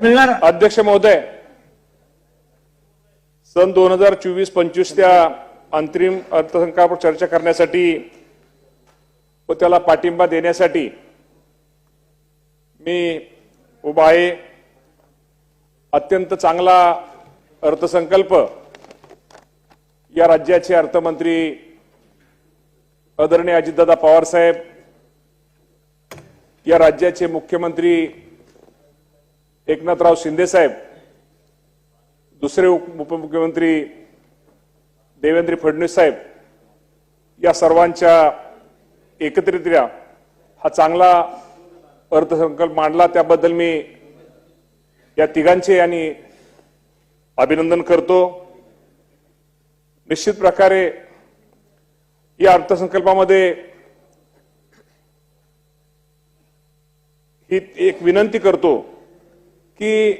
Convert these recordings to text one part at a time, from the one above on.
मिळणार? अध्यक्ष महोदय सन दोन हजार चोवीस पंचवीस त्या अंतरिम अर्थसंकल्पावर चर्चा करण्यासाठी व त्याला पाठिंबा देण्यासाठी मी उभा आहे. अत्यंत चांगला अर्थसंकल्प या राज्याचे अर्थमंत्री आदरणीय अजितदादा पवार साहेब या राज्याचे मुख्यमंत्री एकनाथराव शिंदे साहेब दुसरे उप- उपमुख्यमंत्री देवेंद्र फडणवीस साहेब या सर्वांच्या एकत्रितरित्या हा चांगला अर्थसंकल्प मांडला. त्याबद्दल मी या तिघांचे आणि अभिनंदन करतो. निश्चित प्रकारे या अर्थसंकल्पामध्ये ही एक विनंती करतो की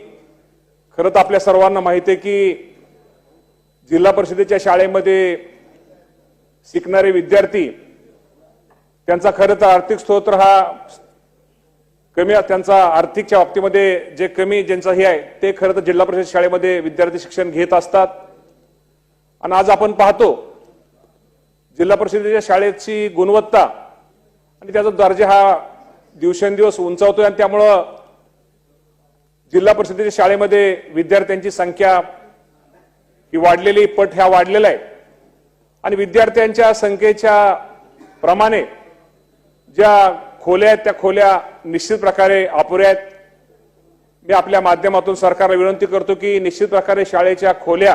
खरं तर आपल्या सर्वांना माहिती आहे की जिल्हा परिषदेच्या शाळेमध्ये शिकणारे विद्यार्थी त्यांचा खरं तर आर्थिक स्तोत्र हा कमी त्यांचा आर्थिकच्या बाबतीमध्ये जे कमी ज्यांचा हे आहे ते खरं तर जिल्हा परिषद शाळेमध्ये विद्यार्थी शिक्षण घेत असतात. आणि आज आपण पाहतो जिल्हा परिषदेच्या शाळेची गुणवत्ता आणि त्याचा दर्जा हा दिवसेंदिवस उंचावतोय आणि त्यामुळं जिल्हा परिषदेच्या शाळेमध्ये विद्यार्थ्यांची संख्या ही वाढलेली पट ह्या वाढलेला आहे. आणि विद्यार्थ्यांच्या संख्येच्या प्रमाणे ज्या खोल्या आहेत त्या खोल्या निश्चित प्रकारे अपुऱ्या आहेत. मी आपल्या माध्यमातून सरकारला विनंती करतो की निश्चित प्रकारे शाळेच्या खोल्या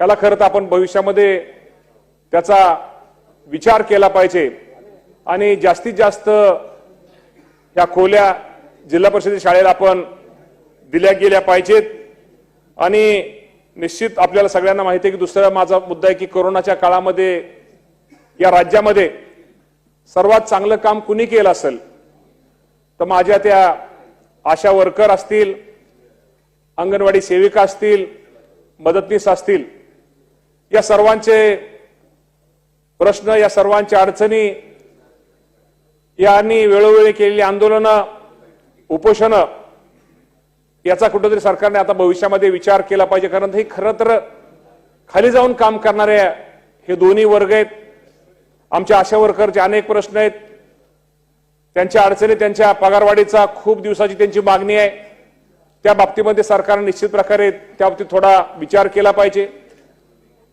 ह्याला खरं तर आपण भविष्यामध्ये त्याचा विचार केला पाहिजे. आणि जास्तीत जास्त या खोल्या जिल्हा परिषदेच्या शाळेला आपण दिल्या गेल्या पाहिजेत. आणि निश्चित आपल्याला सगळ्यांना माहिती आहे की दुसरा माझा मुद्दा आहे की कोरोनाच्या काळामध्ये या राज्यामध्ये सर्वात चांगलं काम कुणी केलं असेल? तर माझ्या त्या आशा वर्कर असतील अंगणवाडी सेविका असतील मदतनीस असतील या सर्वांचे प्रश्न या सर्वांच्या अडचणी यांनी वेळोवेळी केलेली आंदोलनं उपोषणं याचा कुठंतरी सरकारने आता भविष्यामध्ये विचार केला पाहिजे. कारण हे खरं तर खाली जाऊन काम करणारे हे दोन्ही वर्ग आहेत. आमच्या आशा वर्करचे अनेक प्रश्न आहेत त्यांच्या अडचणी त्यांच्या पगारवाढीचा खूप दिवसाची त्यांची मागणी आहे. त्या बाबतीमध्ये सरकारने निश्चित प्रकारे त्या बाबतीत थोडा विचार केला पाहिजे.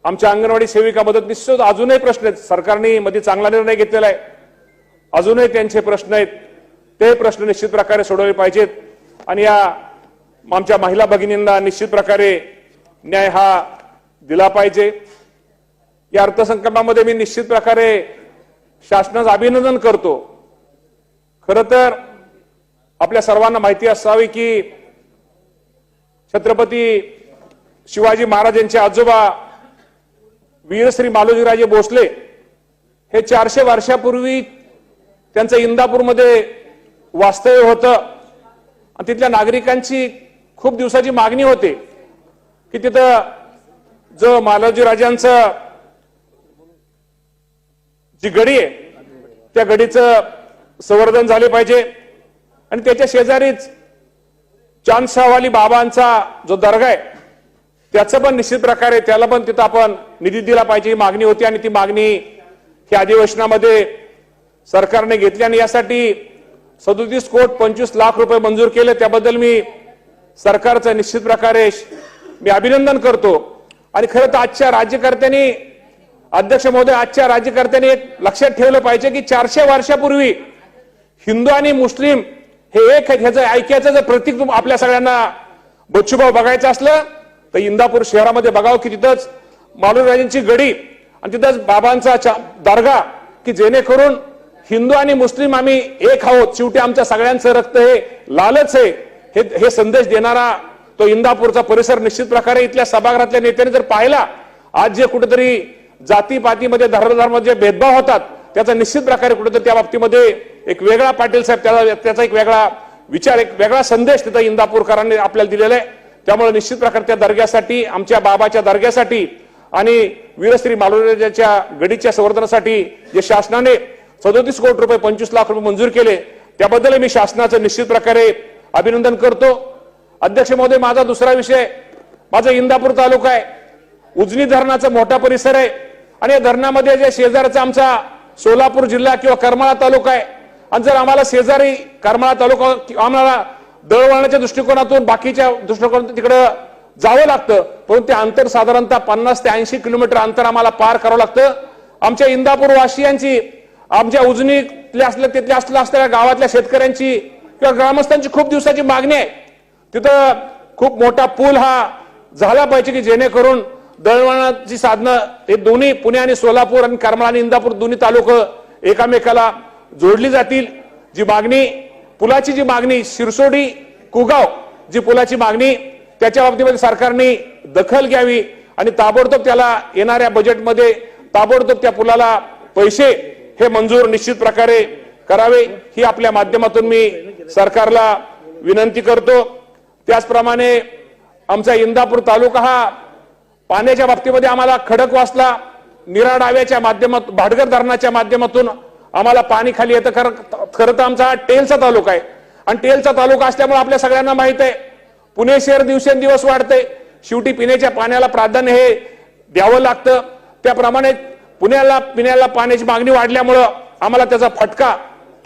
आमच्या अंगणवाडी सेविका मदत निश्चित अजूनही प्रश्न आहेत. सरकारने मध्ये चांगला निर्णय घेतलेला आहे. अजूनही त्यांचे प्रश्न आहेत. ते प्रश्न निश्चित प्रकारे सोडवले पाहिजेत. आणि या आमच्या महिला भगिनींना निश्चित प्रकारे न्याय हा दिला पाहिजे. या अर्थसंकल्पामध्ये मी निश्चित प्रकारे शासनाचं अभिनंदन करतो. खर तर आपल्या सर्वांना माहिती असावी की छत्रपती शिवाजी महाराज यांचे आजोबा वीरश्री मालोजीराजे भोसले हे चारशे वर्षापूर्वी त्यांचं इंदापूरमध्ये वास्तव्य होतं. आणि तिथल्या नागरिकांची खूप दिवसाची मागणी होते की तिथं जो मालवजी राजांचं जी गडी आहे त्या गडीचं संवर्धन झाले पाहिजे. आणि त्याच्या शेजारीच चांदशावाली बाबांचा जो दर्गा आहे त्याचं पण निश्चित प्रकारे त्याला पण तिथं आपण निधी दिला पाहिजे ही मागणी होती. आणि ती मागणी ही अधिवेशनामध्ये सरकारने घेतली. आणि यासाठी सदोतीस कोट पंचवीस लाख रुपये मंजूर केले. त्याबद्दल मी सरकारचं निश्चित प्रकारे मी अभिनंदन करतो. आणि खरं तर आजच्या राज्यकर्त्यांनी अध्यक्ष महोदय आजच्या राज्यकर्त्यांनी एक लक्षात ठेवलं पाहिजे की चारशे वर्षापूर्वी हिंदू आणि मुस्लिम हे एक ह्याचं ऐक्याचं जर प्रतीक तुम- आपल्या सगळ्यांना बच्चूभाऊ बघायचं असलं तर इंदापूर शहरामध्ये बघावं की तिथंच मालूराजांची गडी आणि तिथंच बाबांचा दर्गा की जेणेकरून हिंदू आणि मुस्लिम आम्ही एक आहोत. शेवटी आमच्या सगळ्यांचं रक्त हे लालच आहे. हे हे संदेश देणारा तो इंदापूरचा परिसर निश्चित प्रकारे इथल्या सभागृहातल्या नेत्याने जर पाहिला आज जे कुठेतरी जातीपातीमध्ये धर्मधर्माचे भेदभाव होतात त्याचा निश्चित प्रकारे कुठेतरी त्या बाबतीमध्ये एक वेगळा पाटील साहेब त्याचा त्याचा एक वेगळा विचार एक वेगळा संदेश तिथं इंदापूरकरांनी आपल्याला दिलेला आहे. त्यामुळे निश्चित प्रकारे त्या दर्ग्यासाठी आमच्या बाबाच्या दर्ग्यासाठी आणि वीरश्री मालोराजाच्या गडीच्या संवर्धनासाठी जे शासनाने सदोतीस कोटी रुपये पंचवीस लाख रुपये मंजूर केले त्याबद्दल मी शासनाचं निश्चित प्रकारे अभिनंदन करतो. अध्यक्ष महोदय माझा दुसरा विषय माझा इंदापूर तालुका आहे. उजनी धरणाचा मोठा परिसर आहे. आणि या धरणामध्ये जे शेजारचा आमचा सोलापूर जिल्हा किंवा करमाळा तालुका आहे. आणि जर आम्हाला शेजारी करमाळा तालुका आम्हाला दळवळण्याच्या दृष्टिकोनातून बाकीच्या दृष्टिकोनातून तिकडं जावं लागतं परंतु ते अंतर साधारणतः पन्नास ते ऐंशी किलोमीटर अंतर आम्हाला पार करावं लागतं. आमच्या इंदापूर वासियांची आमच्या उजनीतल्या असल्या तिथल्या असल्या असलेल्या गावातल्या शेतकऱ्यांची किंवा ग्रामस्थांची खूप दिवसाची मागणी आहे. तिथं खूप मोठा पूल हा झाला पाहिजे की जेणेकरून दळणवळणाची साधनं हे दोन्ही पुणे आणि सोलापूर आणि करमाळा आणि इंदापूर दोन्ही तालुकं एकामेकाला जोडली जातील. जी मागणी पुलाची जी मागणी शिरसोडी कुगाव जी पुलाची मागणी त्याच्या बाबतीमध्ये सरकारने दखल घ्यावी आणि ताबडतोब त्याला येणाऱ्या बजेटमध्ये ताबडतोब त्या पुलाला पैसे हे मंजूर निश्चित प्रकारे करावे ही आपल्या माध्यमातून मी सरकारला विनंती करतो. त्याचप्रमाणे आमचा इंदापूर तालुका हा पाण्याच्या बाबतीमध्ये आम्हाला खडकवासला निरा डाव्याच्या माध्यमात भाडगर धरणाच्या माध्यमातून आम्हाला पाणी खाली येतं. खरं खरं तर आमचा हा टेलचा तालुका आहे. आणि टेलचा तालुका असल्यामुळे आपल्या सगळ्यांना माहीत आहे पुणे शहर दिवसेंदिवस वाढते शेवटी पिण्याच्या पाण्याला प्राधान्य हे द्यावं लागतं. त्याप्रमाणे पुण्याला पिण्याला पाण्याची मागणी वाढल्यामुळं आम्हाला त्याचा फटका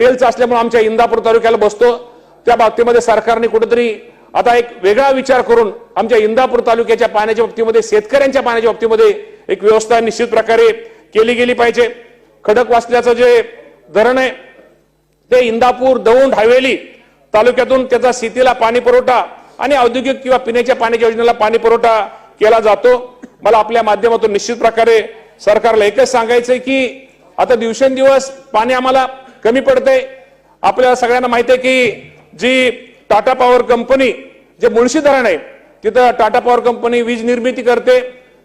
टेलचा असल्यामुळे आमच्या इंदापूर तालुक्याला बसतो. त्या बाबतीमध्ये सरकारने कुठेतरी आता एक वेगळा विचार करून आमच्या इंदापूर तालुक्याच्या पाण्याच्या बाबतीमध्ये शेतकऱ्यांच्या पाण्याच्या बाबतीमध्ये एक व्यवस्था निश्चित प्रकारे केली गेली पाहिजे. खडक वाचल्याचं जे धरण आहे ते इंदापूर दौंड हवेली तालुक्यातून त्याचा शेतीला पाणी पुरवठा आणि औद्योगिक किंवा पिण्याच्या पाण्याच्या योजनेला पाणी पुरवठा केला जातो. मला आपल्या माध्यमातून निश्चित प्रकारे सरकारला एकच सांगायचंय की आता दिवसेंदिवस पाणी आम्हाला कमी पडते. आपल्याला सगळ्यांना माहिती आहे की जी टाटा पॉवर कंपनी जे मुळशी धरण आहे तिथं टाटा पॉवर कंपनी वीज निर्मिती करते.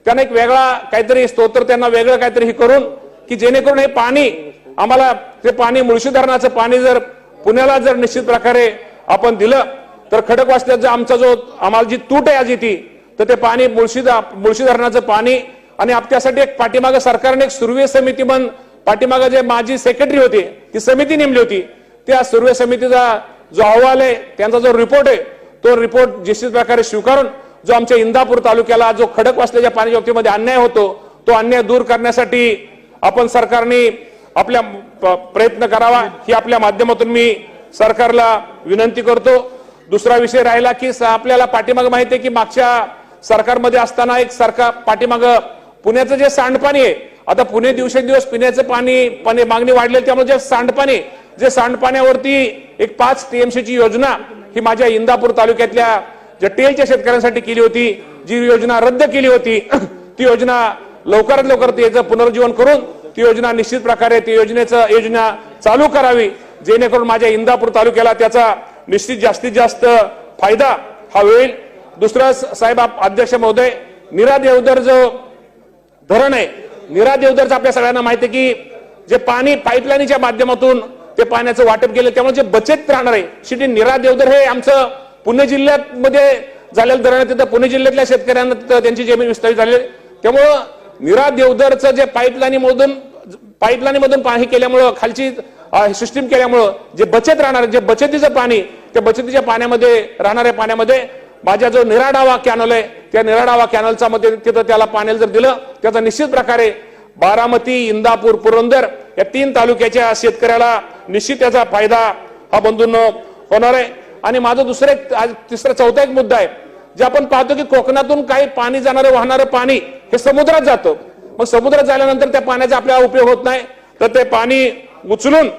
त्यांना एक वेगळा काहीतरी स्तोत्र त्यांना वेगळं काहीतरी हे करून की जेणेकरून हे पाणी आम्हाला ते पाणी मुळशी धरणाचं पाणी जर पुण्याला जर निश्चित प्रकारे आपण दिलं तर खडकवासल्याचा आमचा जो आम्हाला जी तूट आहे आजी ती तर ते पाणी मुळशी मुळशी धरणाचं पाणी आणि आप- त्यासाठी एक पाठीमागं सरकारने एक सुरवे समिती म्हणून पाठीमागं जे माजी सेक्रेटरी होते ती समिती नेमली होती. त्या सुरवे समितीचा जो अहवाल आहे त्यांचा जो रिपोर्ट आहे तो रिपोर्ट निश्चित प्रकारे स्वीकारून जो आमच्या इंदापूर तालुक्याला जो खडक वाचल्याच्या पाण्याच्या बाबतीमध्ये अन्याय होतो तो अन्याय दूर करण्यासाठी आपण सरकारने आपल्या प्रयत्न करावा ही आपल्या माध्यमातून मी सरकारला विनंती करतो. दुसरा विषय राहिला की स- आपल्याला पाठीमाग माहिती आहे की मागच्या सरकारमध्ये असताना एक सरकार पाठीमाग पुण्याचं जे सांडपाणी आहे आता पुणे दिवसेंदिवस पिण्याचं पाणी पाणी मागणी वाढली त्यामुळे जे सांडपाणी जे सांडपाण्यावरती एक पाच टीएमसी ची योजना ही माझ्या इंदापूर तालुक्यातल्या ज्या टेलच्या शेतकऱ्यांसाठी केली होती जी योजना रद्द केली होती ती योजना लवकरात लवकर त्याचं पुनर्जीवन करून ती योजना निश्चित प्रकारे ती योजनेचं योजना चालू करावी जेणेकरून माझ्या इंदापूर तालुक्याला त्याचा निश्चित जास्तीत जास्त फायदा हा होईल. दुसरं साहेब अध्यक्ष महोदय निरा देवदर जो धरण आहे निरा देवदरचं आपल्या सगळ्यांना माहिती आहे की जे पाणी पाईपलाईनच्या माध्यमातून ते पाण्याचं वाटप केलं त्यामुळे जे बचत राहणार आहे शेवटी निरा देवदर हे आमचं पुणे जिल्ह्यात मध्ये झालेलं धरण आहे. तिथं पुणे जिल्ह्यातल्या शेतकऱ्यांना तिथं त्यांची जमीन विस्तारित झाली त्यामुळं निरा देवदरचं जे पाईपलाईन मधून मधून पाणी केल्यामुळं खालची सिस्टीम केल्यामुळं जे बचत राहणार जे बचतीचं पाणी त्या बचतीच्या पाण्यामध्ये राहणाऱ्या पाण्यामध्ये माझ्या जो निराडावा कॅनल आहे त्या निराडावा कॅनलचा मध्ये तिथं त्याला पाण्याला जर दिलं त्याचा निश्चित प्रकारे बारामती इंदापूर पुरंदर या तीन तालुक्याच्या शेतकऱ्याला निश्चित त्याचा फायदा हा बंधून होणार आहे. आणि माझं दुसरं एक तिसरा चौथा एक मुद्दा आहे जे आपण पाहतो की कोकणातून काही पाणी जाणारं वाहणारं पाणी हे समुद्रात जातं. मग समुद्रात झाल्यानंतर त्या पाण्याचा आपल्याला उपयोग होत नाही. तर ते पाणी उचलून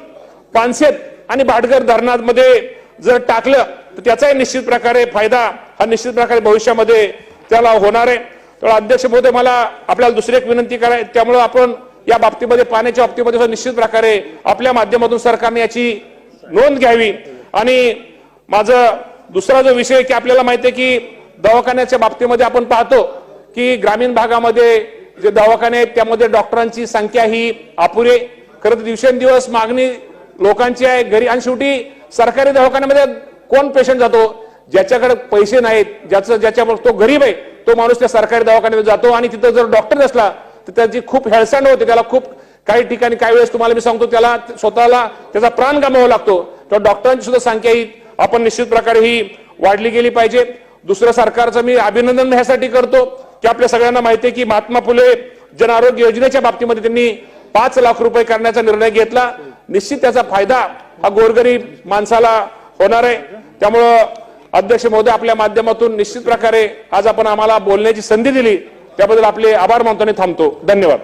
पानसेत आणि भाटघर धरणामध्ये जर टाकलं तर त्याचाही निश्चित प्रकारे फायदा हा निश्चित प्रकारे भविष्यामध्ये त्याला होणार आहे. तर अध्यक्ष महोदय मला आपल्याला दुसरी एक विनंती कराय त्यामुळं आपण या बाबतीमध्ये पाण्याच्या बाबतीमध्ये निश्चित प्रकारे आपल्या माध्यमातून सरकारने याची नोंद घ्यावी. आणि माझं दुसरा जो विषय की आपल्याला माहिती आहे की दवाखान्याच्या बाबतीमध्ये आपण पाहतो की ग्रामीण भागामध्ये जे दवाखाने आहेत त्यामध्ये डॉक्टरांची संख्या ही अपुरे. खरं तर दिवसेंदिवस मागणी लोकांची आहे घरी आणि शेवटी सरकारी दवाखान्यामध्ये कोण पेशंट जातो? ज्याच्याकडे पैसे नाहीत ज्याचं ज्याच्या तो गरीब आहे तो माणूस त्या सरकारी दवाखान्यात जातो आणि तिथं जर डॉक्टर नसला तर त्याची खूप हेळसांड होते. त्याला खूप काही ठिकाणी काही वेळेस तुम्हाला मी सांगतो त्याला स्वतःला त्याचा प्राण गमावा लागतो. तर डॉक्टरांची सुद्धा संख्या ही आपण निश्चित प्रकारे ही वाढली गेली पाहिजे. दुसरं सरकारचं मी अभिनंदन ह्यासाठी करतो की आपल्या सगळ्यांना माहिती आहे की महात्मा फुले जन आरोग्य योजनेच्या बाबतीमध्ये त्यांनी पाच लाख रुपये करण्याचा निर्णय घेतला. निश्चित त्याचा फायदा हा गोरगरीब माणसाला होणार आहे. त्यामुळं अध्यक्ष महोदय आपल्या माध्यमातून निश्चित प्रकारे आज आपण आम्हाला बोलण्याची संधी दिली. त्याबद्दल आपले आभार मानतो आणि थांबतो. धन्यवाद.